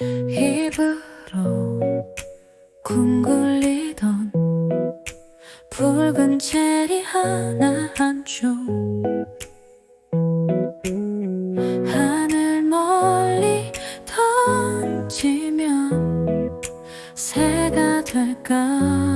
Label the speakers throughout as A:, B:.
A: 입으로 궁굴리던 붉은 체리 하나 한 쪽 하늘 멀리 던지면 새가 될까?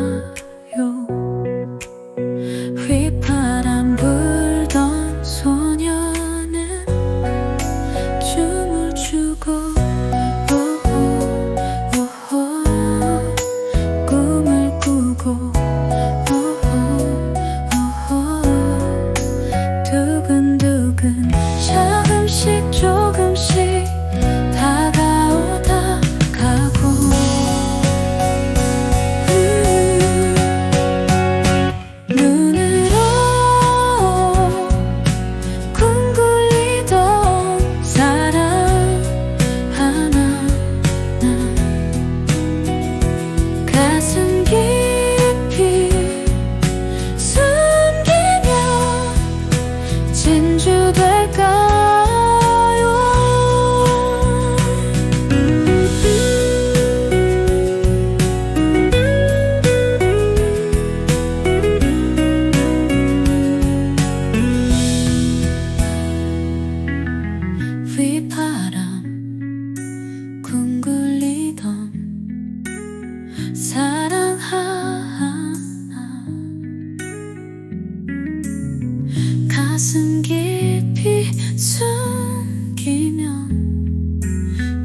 A: 가슴 깊이 숨기면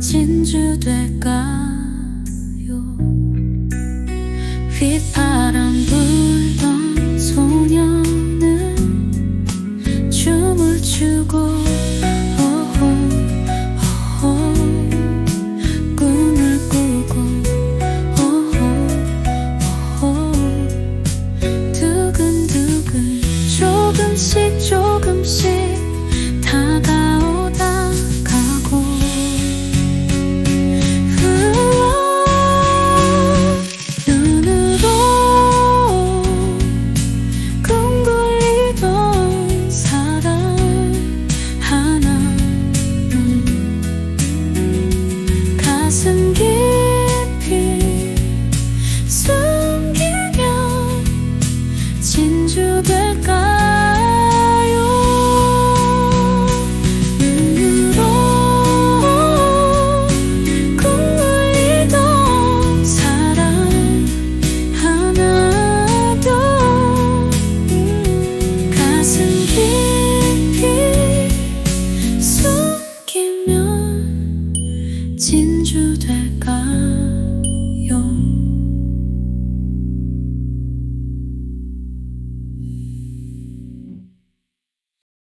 A: 진주 될까요? 휘파람 불 情